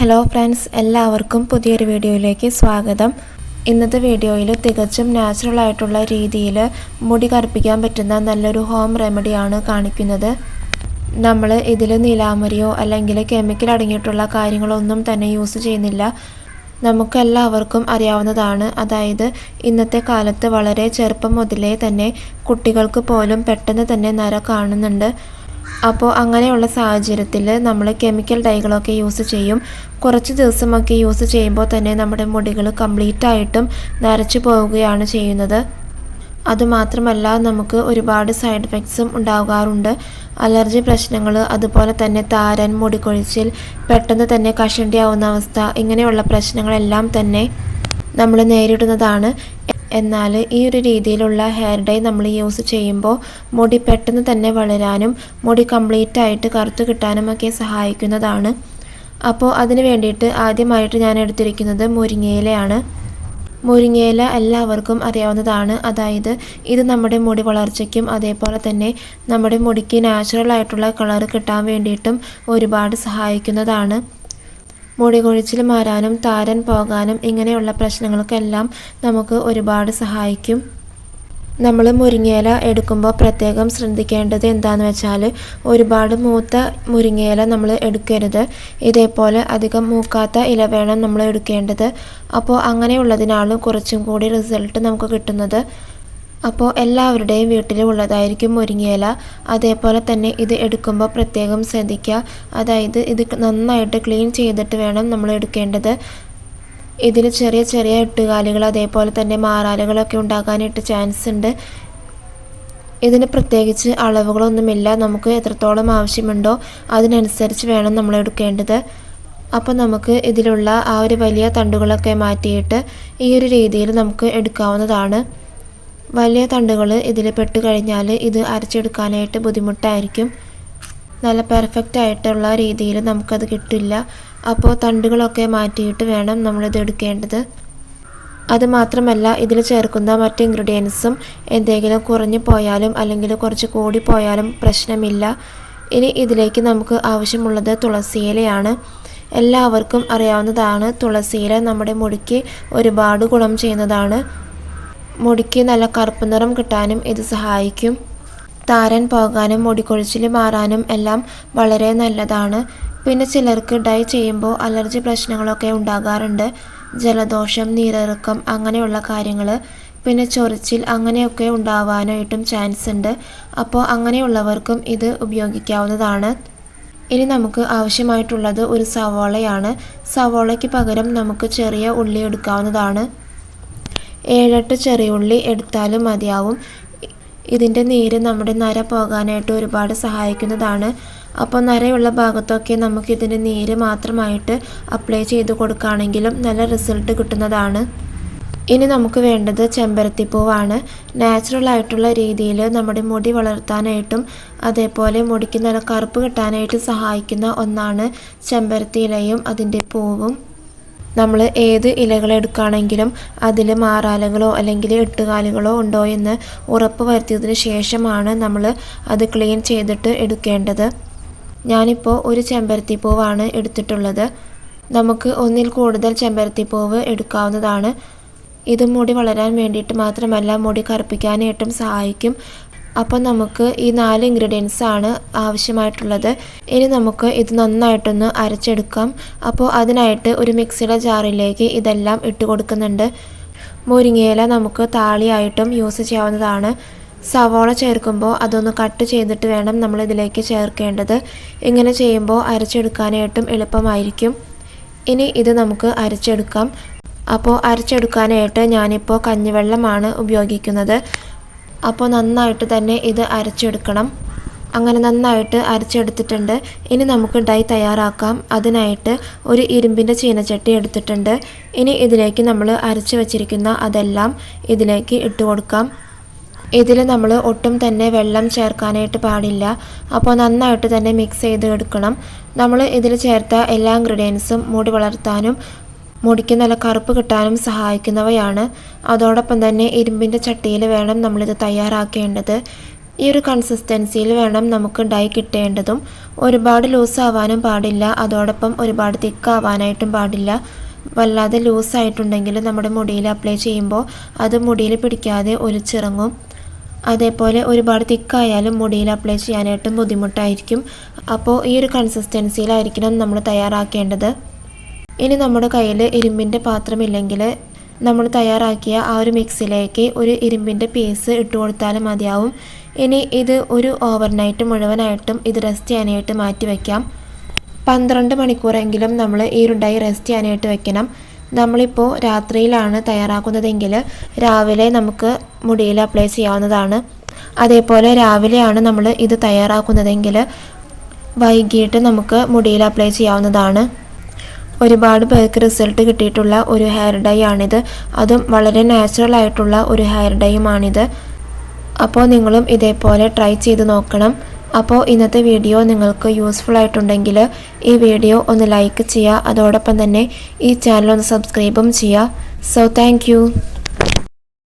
Hello friends എല്ലാവർക്കും പുതിയൊരു വീഡിയോയിലേക്ക് സ്വാഗതം. ഇന്നത്തെ വീഡിയോയിൽ തികച്ചും നാച്ചുറൽ ആയിട്ടുള്ള രീതിയിൽ മുടി കറുപ്പിക്കാൻ പറ്റുന്ന നല്ലൊരു ഹോം റെമഡിയാണ് കാണിക്കുന്നത്. നമ്മൾ ഇതിൽ നിലാമരിയോ അല്ലെങ്കിൽ കെമിക്കൽ അടങ്ങിയിട്ടുള്ള കാര്യങ്ങളൊന്നും തന്നെ യൂസ് ചെയ്യുന്നില്ല. നമുക്കെല്ലാവർക്കും അറിയാവുന്നതാണ്. അതായത് ഇന്നത്തെ കാലത്ത് വളരെ ചെറുപ്പം മുതലേ തന്നെ കുട്ടികൾക്ക് പോലും പെട്ടെന്ന് തന്നെ നര കാണുന്നുണ്ട്. അപ്പോൾ അങ്ങനെയുള്ള സാഹചര്യത്തിൽ നമ്മൾ കെമിക്കൽ ഡൈകളൊക്കെ യൂസ് ചെയ്യും. കുറച്ച് ദിവസമൊക്കെ യൂസ് ചെയ്യുമ്പോൾ തന്നെ നമ്മുടെ മുടികൾ കംപ്ലീറ്റ് ആയിട്ടും നരച്ചു പോവുകയാണ് ചെയ്യുന്നത്. അതുമാത്രമല്ല നമുക്ക് ഒരുപാട് സൈഡ് എഫക്ട്സും ഉണ്ടാകാറുണ്ട്. അലർജി പ്രശ്നങ്ങൾ അതുപോലെ തന്നെ താരൻ മുടികൊഴിച്ചിൽ പെട്ടെന്ന് തന്നെ കഷണ്ടിയാവുന്ന അവസ്ഥ ഇങ്ങനെയുള്ള പ്രശ്നങ്ങളെല്ലാം തന്നെ നമ്മൾ നേരിടുന്നതാണ്. എന്നാൽ ഈ ഒരു രീതിയിലുള്ള ഹെയർ ഡൈ നമ്മൾ യൂസ് ചെയ്യുമ്പോൾ മുടി പെട്ടെന്ന് തന്നെ വളരാനും മുടി കംപ്ലീറ്റ് ആയിട്ട് കറുത്തു കിട്ടാനുമൊക്കെ സഹായിക്കുന്നതാണ്. അപ്പോൾ അതിന് വേണ്ടിയിട്ട് ആദ്യമായിട്ട് ഞാൻ എടുത്തിരിക്കുന്നത് മുരിങ്ങയിലയാണ്. മുരിങ്ങയില എല്ലാവർക്കും അറിയാവുന്നതാണ്. അതായത് ഇത് നമ്മുടെ മുടി വളർച്ചയ്ക്കും അതേപോലെ തന്നെ നമ്മുടെ മുടിക്ക് നാച്ചുറൽ ആയിട്ടുള്ള കളർ കിട്ടാൻ വേണ്ടിയിട്ടും ഒരുപാട് സഹായിക്കുന്നതാണ്. മുടി കൊഴിച്ചിൽ മാറാനും താരൻ പോകാനും ഇങ്ങനെയുള്ള പ്രശ്നങ്ങൾക്കെല്ലാം നമുക്ക് ഒരുപാട് സഹായിക്കും. നമ്മൾ മുരിങ്ങയില എടുക്കുമ്പോൾ പ്രത്യേകം ശ്രദ്ധിക്കേണ്ടത് എന്താണെന്ന് വെച്ചാൽ ഒരുപാട് മൂത്ത മുരിങ്ങയില നമ്മൾ എടുക്കരുത്. ഇതേപോലെ അധികം മൂക്കാത്ത ഇല വേണം നമ്മൾ എടുക്കേണ്ടത്. അപ്പോൾ അങ്ങനെയുള്ളതിനാണ് കുറച്ചും കൂടി റിസൾട്ട് നമുക്ക് കിട്ടുന്നത്. അപ്പോൾ എല്ലാവരുടെയും വീട്ടിലുള്ളതായിരിക്കും മുരിങ്ങയില അതേപോലെ തന്നെ ഇത് എടുക്കുമ്പോൾ പ്രത്യേകം ശ്രദ്ധിക്കുക അതായത് ഇത് നന്നായിട്ട് ക്ലീൻ ചെയ്തിട്ട് വേണം നമ്മൾ എടുക്കേണ്ടത്. ഇതിൽ ചെറിയ ചെറിയ എട്ടുകാലുകൾ അതേപോലെ തന്നെ മാറാലുകളൊക്കെ ഉണ്ടാകാനായിട്ട് ചാൻസ് ഉണ്ട്. ഇതിന് പ്രത്യേകിച്ച് അളവുകളൊന്നുമില്ല. നമുക്ക് എത്രത്തോളം ആവശ്യമുണ്ടോ അതിനനുസരിച്ച് വേണം നമ്മൾ എടുക്കേണ്ടത്. അപ്പോൾ നമുക്ക് ഇതിലുള്ള ആ ഒരു വലിയ തണ്ടുകളൊക്കെ മാറ്റിയിട്ട് ഈ ഒരു രീതിയിൽ നമുക്ക് എടുക്കാവുന്നതാണ്. വലിയ തണ്ടുകൾ ഇതിൽ പെട്ട് കഴിഞ്ഞാൽ ഇത് അരച്ചെടുക്കാനായിട്ട് ബുദ്ധിമുട്ടായിരിക്കും. നല്ല പെർഫെക്റ്റ് ആയിട്ടുള്ള രീതിയിൽ നമുക്കത് കിട്ടില്ല. അപ്പോൾ തണ്ടുകളൊക്കെ മാറ്റിയിട്ട് വേണം നമ്മളിത് എടുക്കേണ്ടത്. അതുമാത്രമല്ല ഇതിൽ ചേർക്കുന്ന മറ്റ് ഇൻഗ്രീഡിയൻസും എന്തെങ്കിലും കുറഞ്ഞു പോയാലും അല്ലെങ്കിൽ കുറച്ച് കൂടി പോയാലും പ്രശ്നമില്ല. ഇനി ഇതിലേക്ക് നമുക്ക് ആവശ്യമുള്ളത് തുളസിയിലയാണ്. എല്ലാവർക്കും അറിയാവുന്നതാണ് തുളസിയില നമ്മുടെ മുടിക്ക് ഒരുപാട് ഗുണം ചെയ്യുന്നതാണ്. മുടിക്ക് നല്ല കറുപ്പ് നിറം കിട്ടാനും ഇത് സഹായിക്കും. താരൻ പോകാനും മുടികൊഴിച്ചിൽ മാറാനും എല്ലാം വളരെ നല്ലതാണ്. പിന്നെ ചിലർക്ക് ഡൈ ചെയ്യുമ്പോൾ അലർജി പ്രശ്നങ്ങളൊക്കെ ഉണ്ടാകാറുണ്ട്. ജലദോഷം നീരിറക്കം അങ്ങനെയുള്ള കാര്യങ്ങൾ പിന്നെ ചൊറിച്ചിൽ അങ്ങനെയൊക്കെ ഉണ്ടാവാനായിട്ടും ചാൻസ് ഉണ്ട്. അപ്പോൾ അങ്ങനെയുള്ളവർക്കും ഇത് ഉപയോഗിക്കാവുന്നതാണ്. ഇനി നമുക്ക് ആവശ്യമായിട്ടുള്ളത് ഒരു സവോളയാണ്. സവോളയ്ക്ക് പകരം നമുക്ക് ചെറിയ ഉള്ളി എടുക്കാവുന്നതാണ്. ഏഴെട്ട് ചെറിയ ഉള്ളി എടുത്താലും മതിയാവും. ഇതിന്റെ നീര് നമ്മുടെ നര പോകാനായിട്ട് ഒരുപാട് സഹായിക്കുന്നതാണ്. അപ്പോൾ നരയുള്ള ഭാഗത്തൊക്കെ നമുക്ക് ഇതിന്റെ നീര് മാത്രമായിട്ട് അപ്ലൈ ചെയ്ത് കൊടുക്കുകയാണെങ്കിലും നല്ല റിസൾട്ട് കിട്ടുന്നതാണ്. ഇനി നമുക്ക് വേണ്ടത് ചെമ്പരത്തിപ്പൂവാണ്. നാച്ചുറൽ ആയിട്ടുള്ള രീതിയിൽ നമ്മുടെ മുടി വളർത്താനായിട്ടും അതേപോലെ മുടിക്ക് നല്ല കറുപ്പ് കിട്ടാനായിട്ട് സഹായിക്കുന്ന ഒന്നാണ് ചെമ്പരത്തി ഇലയും അതിന്റെ പൂവും. നമ്മൾ ഏത് ഇലകൾ എടുക്കുകയാണെങ്കിലും അതിൽ മാറാലകളോ അല്ലെങ്കിൽ എട്ടുകാലുകളോ ഉണ്ടോ എന്ന് ഉറപ്പ് വരുത്തിയതിന് ശേഷമാണ് നമ്മൾ അത് ക്ലീൻ ചെയ്തിട്ട് എടുക്കേണ്ടത്. ഞാനിപ്പോൾ ഒരു ചെമ്പരത്തിപ്പൂവാണ് എടുത്തിട്ടുള്ളത്. നമുക്ക് ഒന്നിൽ കൂടുതൽ ചെമ്പരത്തിപ്പൂവ് എടുക്കാവുന്നതാണ്. ഇത് മുടി വളരാൻ വേണ്ടിയിട്ട് മാത്രമല്ല മുടി കറുപ്പിക്കാനായിട്ടും സഹായിക്കും. അപ്പോൾ നമുക്ക് ഈ നാല് ഇൻഗ്രീഡിയൻസ് ആണ് ആവശ്യമായിട്ടുള്ളത്. ഇനി നമുക്ക് ഇത് നന്നായിട്ടൊന്ന് അരച്ചെടുക്കാം. അപ്പോൾ അതിനായിട്ട് ഒരു മിക്സിയുടെ ജാറിലേക്ക് ഇതെല്ലാം ഇട്ട് കൊടുക്കുന്നുണ്ട്. മുരിങ്ങയില നമുക്ക് താളിയായിട്ടും യൂസ് ചെയ്യാവുന്നതാണ്. സവോള ചേർക്കുമ്പോൾ അതൊന്ന് കട്ട് ചെയ്തിട്ട് വേണം നമ്മൾ ഇതിലേക്ക് ചേർക്കേണ്ടത്. ഇങ്ങനെ ചെയ്യുമ്പോൾ അരച്ചെടുക്കാനായിട്ടും എളുപ്പമായിരിക്കും. ഇനി ഇത് നമുക്ക് അരച്ചെടുക്കാം. അപ്പോൾ അരച്ചെടുക്കാനായിട്ട് ഞാനിപ്പോൾ കഞ്ഞിവെള്ളമാണ് ഉപയോഗിക്കുന്നത്. അപ്പോൾ നന്നായിട്ട് തന്നെ ഇത് അരച്ചെടുക്കണം. അങ്ങനെ നന്നായിട്ട് അരച്ചെടുത്തിട്ടുണ്ട്. ഇനി നമുക്ക് ഡൈ തയ്യാറാക്കാം. അതിനായിട്ട് ഒരു ഇരുമ്പിന്റെ ചീനച്ചട്ടി എടുത്തിട്ടുണ്ട്. ഇനി ഇതിലേക്ക് നമ്മൾ അരച്ച് വച്ചിരിക്കുന്ന അതെല്ലാം ഇതിലേക്ക് ഇട്ട് കൊടുക്കാം. ഇതിൽ നമ്മൾ ഒട്ടും തന്നെ വെള്ളം ചേർക്കാനായിട്ട് പാടില്ല. അപ്പോൾ നന്നായിട്ട് തന്നെ മിക്സ് ചെയ്ത് എടുക്കണം നമ്മൾ ഇതിൽ ചേർത്ത എല്ലാ ഇൻഗ്രീഡിയൻസും മുടി വളർത്താനും മുടിക്ക് നല്ല കറുപ്പ് കിട്ടാനും സഹായിക്കുന്നവയാണ്. അതോടൊപ്പം തന്നെ ഇരുമ്പിന്റെ ചട്ടിയിൽ വേണം നമ്മളിത് തയ്യാറാക്കേണ്ടത്. ഈ ഒരു കൺസിസ്റ്റൻസിയിൽ വേണം നമുക്ക് ഡൈ കിട്ടേണ്ടതും. ഒരുപാട് ലൂസ് ആവാനും പാടില്ല. അതോടൊപ്പം ഒരുപാട് തിക്ക് ആവാനായിട്ടും പാടില്ല. വല്ലാതെ ലൂസായിട്ടുണ്ടെങ്കിൽ നമ്മുടെ മുടിയിൽ അപ്ലൈ ചെയ്യുമ്പോൾ അത് മുടിയിൽ പിടിക്കാതെ ഒലിച്ചിറങ്ങും. അതേപോലെ ഒരുപാട് തിക്കായാലും മുടിയിൽ അപ്ലൈ ചെയ്യാനായിട്ടും ബുദ്ധിമുട്ടായിരിക്കും. അപ്പോൾ ഈ ഒരു കൺസിസ്റ്റൻസിയിലായിരിക്കണം നമ്മൾ തയ്യാറാക്കേണ്ടത്. ഇനി നമ്മുടെ കയ്യിൽ ഇരുമ്പിന്റെ പാത്രമില്ലെങ്കിൽ നമ്മൾ തയ്യാറാക്കിയ ആ ഒരു മിക്സിലേക്ക് ഒരു ഇരുമ്പിന്റെ പീസ് ഇട്ട് കൊടുത്താലും മതിയാവും. ഇനി ഇത് ഒരു ഓവർനൈറ്റ് മുഴുവനായിട്ടും ഇത് റെസ്റ്റ് ചെയ്യാനായിട്ട് മാറ്റി വയ്ക്കാം പന്ത്രണ്ട് മണിക്കൂറെങ്കിലും നമ്മൾ ഈ ഡൈ റെസ്റ്റ് ചെയ്യാനായിട്ട് വെക്കണം. നമ്മളിപ്പോൾ രാത്രിയിലാണ് തയ്യാറാക്കുന്നതെങ്കിൽ രാവിലെ നമുക്ക് മുടിയിൽ അപ്ലൈ ചെയ്യാവുന്നതാണ്. അതേപോലെ രാവിലെയാണ് നമ്മൾ ഇത് തയ്യാറാക്കുന്നതെങ്കിൽ വൈകിട്ട് നമുക്ക് മുടിയിൽ അപ്ലൈ ചെയ്യാവുന്നതാണ്. ഒരുപാട് പേർക്ക് റിസൾട്ട് കിട്ടിയിട്ടുള്ള ഒരു ഹെയർ ഡൈ ആണിത്. അതും വളരെ നാച്ചുറൽ ആയിട്ടുള്ള ഒരു ഹെയർ ഡൈയുമാണിത് അപ്പോൾ നിങ്ങളും ഇതേപോലെ ട്രൈ ചെയ്ത് നോക്കണം. അപ്പോൾ ഇന്നത്തെ വീഡിയോ നിങ്ങൾക്ക് യൂസ്ഫുൾ ആയിട്ടുണ്ടെങ്കിൽ ഈ വീഡിയോ ഒന്ന് ലൈക്ക് ചെയ്യുക. അതോടൊപ്പം തന്നെ ഈ ചാനൽ ഒന്ന് സബ്സ്ക്രൈബും ചെയ്യുക. So thank